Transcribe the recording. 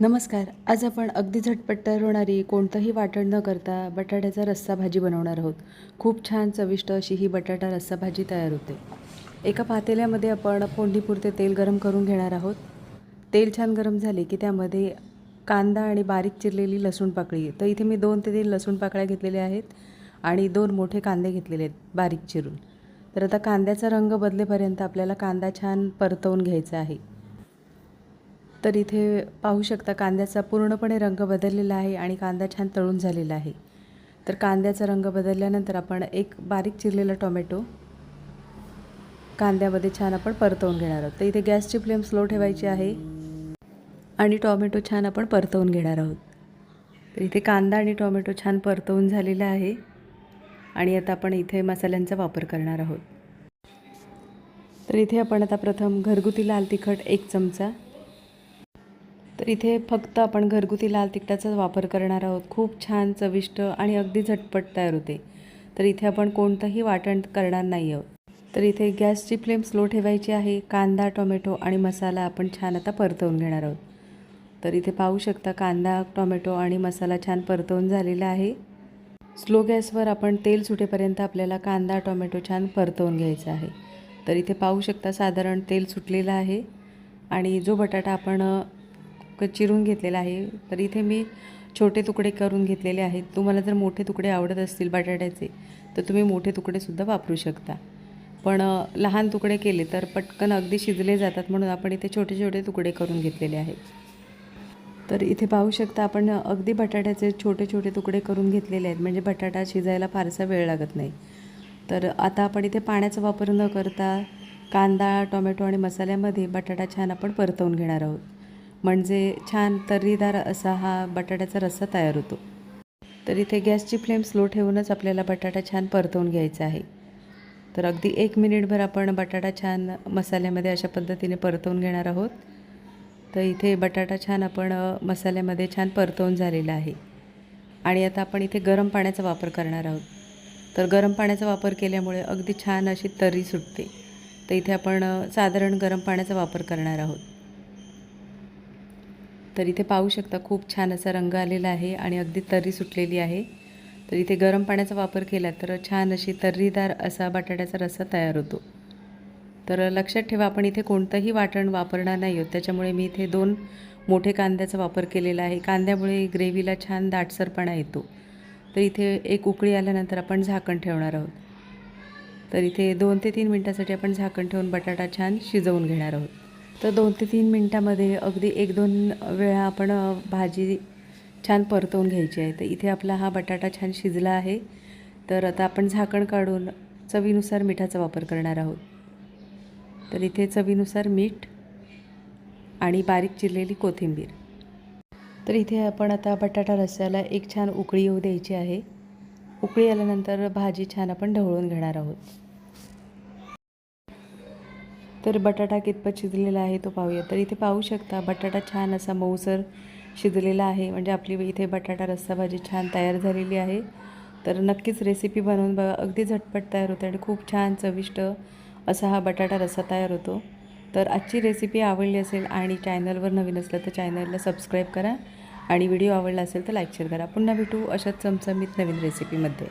नमस्कार. आज आपण अगदी झटपट तयार होणारी कोणतंही वाटण न करता बटाट्याचा रस्सा भाजी बनवणार आहोत. खूप छान चविष्ट अशी ही बटाटा रस्सा भाजी तयार होते. एका पातेल्यामध्ये आपण फोंडीपुरते तेल गरम करून घेणार आहोत. तेल छान गरम झाले की त्यामध्ये कांदा आणि बारीक चिरलेली लसूण पाकळी. तर इथे मी दोन ते तीन लसूण पाकळ्या घेतलेल्या आहेत. आणि दोन मोठे कांदे घेतलेले आहेत बारीक चिरून. तर आता कांद्याचा रंग बदलेपर्यंत आपल्याला कांदा छान परतवून घ्यायचा आहे. तर इथे पाहू शकता कांद्याचा पूर्णपणे रंग बदललेला आहे आणि कांदा छान तळून झालेला आहे. तर कांद्याचा रंग बदलल्यानंतर आपण एक बारीक चिरलेला टोमॅटो कांद्यामध्ये छान आपण परतवून घेणार आहोत. तर इथे गॅसची फ्लेम स्लो ठेवायची आहे आणि टॉमॅटो छान आपण परतवून घेणार आहोत. तर इथे कांदा आणि टोमॅटो छान परतवून झालेला आहे. आणि आता आपण इथे मसाल्यांचा वापर करणार आहोत. तर इथे आपण आता प्रथम घरगुती लाल तिखट एक चमचा. तर इथे फक्त आपण घरगुती लाल तिखटाचाच वापर करणार आहोत. खूप छान चविष्ट आणि अगदी झटपट तयार होते. तर इथे आपण कोणतंही वाटण करणार नाही आहोत तर इथे गॅसची फ्लेम स्लो ठेवायची आहे. कांदा टोमॅटो आणि मसाला आपण छान आता परतवून घेणार आहोत. तर इथे पाहू शकता कांदा टोमॅटो आणि मसाला छान परतवून झालेला आहे. स्लो गॅसवर आपण तेल सुटेपर्यंत आपल्याला कांदा टोमॅटो छान परतवून घ्यायचा आहे. तर इथे पाहू शकता साधारण तेल सुटलेलं आहे आणि जो बटाटा आपण क- चिरून घेतलेला आहे तर इथे मी छोटे तुकडे करून घेतलेले आहेत. तुम्हाला जर मोठे तुकडे आवडत असतील बटाट्याचे तर तुम्ही मोठे तुकडेसुद्धा वापरू शकता. पण लहान तुकडे केले तर पटकन अगदी शिजले जातात म्हणून आपण इथे छोटे छोटे तुकडे करून घेतलेले आहेत. तर इथे पाहू शकता आपण अगदी बटाट्याचे छोटे छोटे तुकडे करून घेतलेले आहेत. म्हणजे बटाटा शिजायला फारसा वेळ लागत नाही. तर आता आपण इथे पाण्याचा वापर न करता कांदा टोमॅटो आणि मसाल्यामध्ये बटाटा छान आपण परतवून घेणार आहोत. म्हणजे छान तर्रीदार असा हा बटाट्याचा रस्सा तयार होतो. तर इथे गॅसची फ्लेम स्लो ठेवूनच आपल्याला बटाटा छान परतवून घ्यायचा आहे. तर अगदी एक मिनिटभर आपण बटाटा छान मसाल्यामध्ये अशा पद्धतीने परतवून घेणार आहोत. तर इथे बटाटा छान आपण मसाल्यामध्ये छान परतवून झालेला आहे. आणि आता आपण इथे गरम पाण्याचा वापर करणार आहोत. तर गरम पाण्याचा वापर केल्यामुळे अगदी छान अशी तर्री सुटते. तर इथे आपण साधारण गरम पाण्याचा वापर करणार आहोत. तर इथे पाहू शकता खूप छान असा रंग आलेला आहे आणि अगदी तर्री सुटलेली आहे. तर इथे गरम पाण्याचा वापर केला तर छान अशी तर्रीदार असा बटाट्याचा रस्सा तयार होतो. तर लक्षात ठेवा आपण इथे कोणतंही वाटण वापरणार नाही आहोत. त्याच्यामुळे मी इथे दोन मोठे कांद्याचा वापर केलेला आहे. कांद्यामुळे ग्रेव्हीला छान दाटसरपणा येतो. तर इथे एक उकळी आल्यानंतर आपण झाकण ठेवणार आहोत. तर इथे दोन ते तीन मिनटासाठी आपण झाकण ठेवून बटाटा छान शिजवून घेणार आहोत. तर दोन ते तीन मिनटामध्ये अगदी एक दोन वेळा आपण भाजी छान परतवून घ्यायची आहे. तर इथे आपला हा बटाटा छान शिजला आहे. तर आता आपण झाकण काढून चवीनुसार मिठाचा वापर करणार आहोत. तर इथे चवीनुसार मीठ आणि बारीक चिरलेली कोथिंबीर. तर इथे आपण आता बटाटा रस्स्याला एक छान उकळी येऊ द्यायची आहे. उकळी आल्यानंतर भाजी छान आपण ढवळून घेणार आहोत. तर बटाटा कितपत शिजलेला आहे तो पाहूया. तर इथे पाहू शकता बटाटा छान असा मऊसर शिजलेला आहे. म्हणजे आपली इथे बटाटा रस्सा भाजी छान तयार झालेली आहे. तर नक्कीच रेसिपी बनवून बघा. अगदी झटपट तयार होते आणि खूप छान चविष्ट असा हा बटाटा रस्सा तयार होतो. तर आजची रेसिपी आवडली असेल आणि चॅनलवर नवीन असलं तर चॅनलला सबस्क्राईब करा. आणि व्हिडिओ आवडला असेल तर लाईक शेअर करा. पुन्हा भेटू अशाच चमचमीत नवीन रेसिपीमध्ये